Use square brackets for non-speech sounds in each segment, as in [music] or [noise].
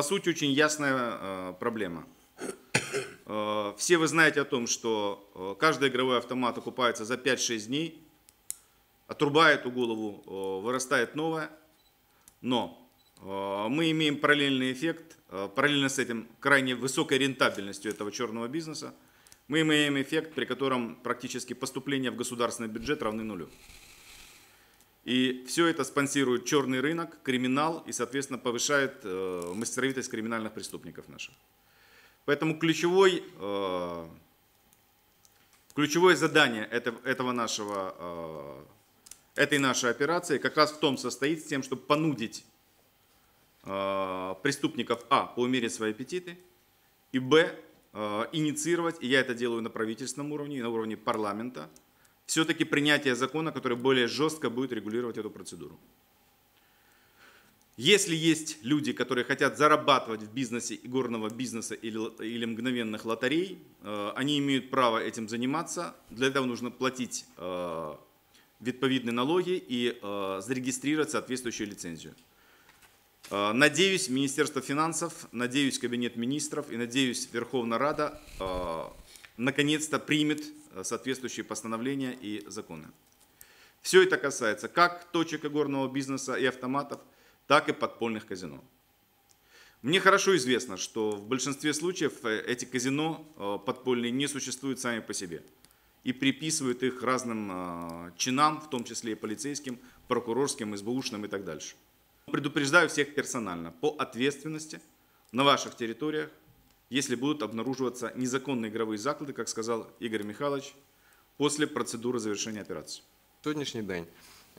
по сути, очень ясная э, проблема. Э, Все вы знаете о том, что э, каждый игровой автомат окупается за 5-6 дней, отрубает эту голову, э, вырастает новая, но мы имеем параллельный эффект, параллельно с этим крайне высокой рентабельностью этого черного бизнеса, мы имеем эффект, при котором практически поступления в государственный бюджет равны нулю. И все это спонсирует черный рынок, криминал и, соответственно, повышает э, мастеровитость криминальных преступников наших. Поэтому ключевой, э, ключевое задание этого, этого нашего, э, этой нашей операции как раз в том состоит, с тем, чтобы понудить э, преступников, а, поумерить свои аппетиты, и, б, э, инициировать, и я это делаю на правительственном уровне, и на уровне парламента, все-таки принятие закона, который более жестко будет регулировать эту процедуру. Если есть люди, которые хотят зарабатывать в бизнесе игорного бизнеса или, или мгновенных лотерей, э, они имеют право этим заниматься. Для этого нужно платить э, відповідні налоги и э, зарегистрировать соответствующую лицензию. Э, Надеюсь, Министерство финансов, надеюсь, Кабинет министров и надеюсь, Верховная Рада э, наконец-то примет э, соответствующие постановления и законы. Все это касается как точек игорного бизнеса и автоматов, так и подпольных казино. Мне хорошо известно, что в большинстве случаев э, эти казино э, подпольные не существуют сами по себе и приписывают их разным чинам, в том числе и полицейским, прокурорским, СБУшным и так дальше. Предупреждаю всех персонально по ответственности на ваших территориях, если будут обнаруживаться незаконные игровые заклады, как сказал Игорь Михайлович, после процедуры завершения операции. Сьогоднішній день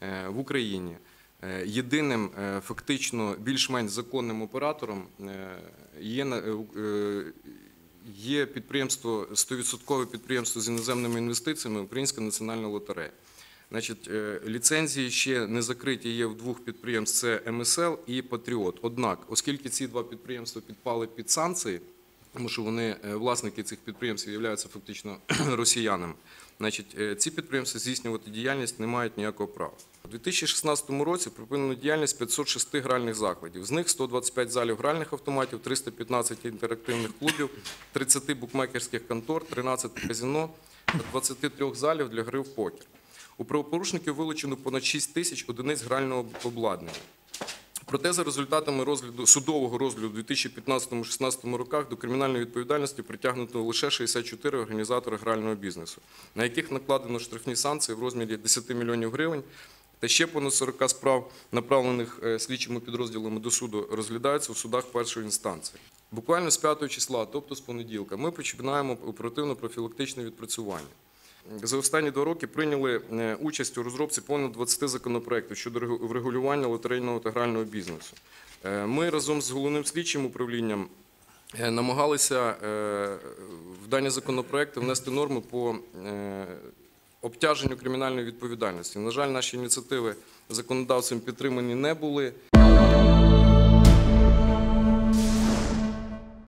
е, в Україні е, єдиним е, фактично більш-менш законним оператором е, є, на- е, е, є підприємство 100% підприємство з іноземними інвестиціями Українська національна лотерея. Значить, е, ліцензії ще не закриті є в двох підприємств: це МСЛ і Патріот. Однак, оскільки ці два підприємства підпали під санкції, тому що вони е, власники цих підприємств являються фактично [clears throat] росіянами. Значить, е, ці підприємства здійснювати діяльність не мають ніякого права. У 2016 році припинено діяльність 506 гральних закладів. З них 125 залів гральних автоматів, 315 інтерактивних клубів, 30 букмекерських контор, 13 казино та 23 залів для гри в покер. У правопорушників вилучено понад 6 тисяч одиниць грального обладнання. Проте за результатами розгляду судового розгляду у 2015-16 роках до кримінальної відповідальності притягнуто лише 64 організатори грального бізнесу, на яких накладено штрафні санкції в розмірі 10 мільйонів гривень. Та ще понад 40 справ, направлених е, слідчими підрозділами до суду, розглядаються в судах першої інстанції. Буквально з 5 числа, тобто з понеділка, ми починаємо оперативно-профілактичне відпрацювання. За останні два роки прийняли е, участь у розробці понад 20 законопроєктів щодо врегулювання лотерейного та грального бізнесу. Е, Ми разом з головним слідчим управлінням е, намагалися в дані законопроекти внести норми по обтяженню кримінальної відповідальності. На жаль, наші ініціативи законодавцем підтримані не були.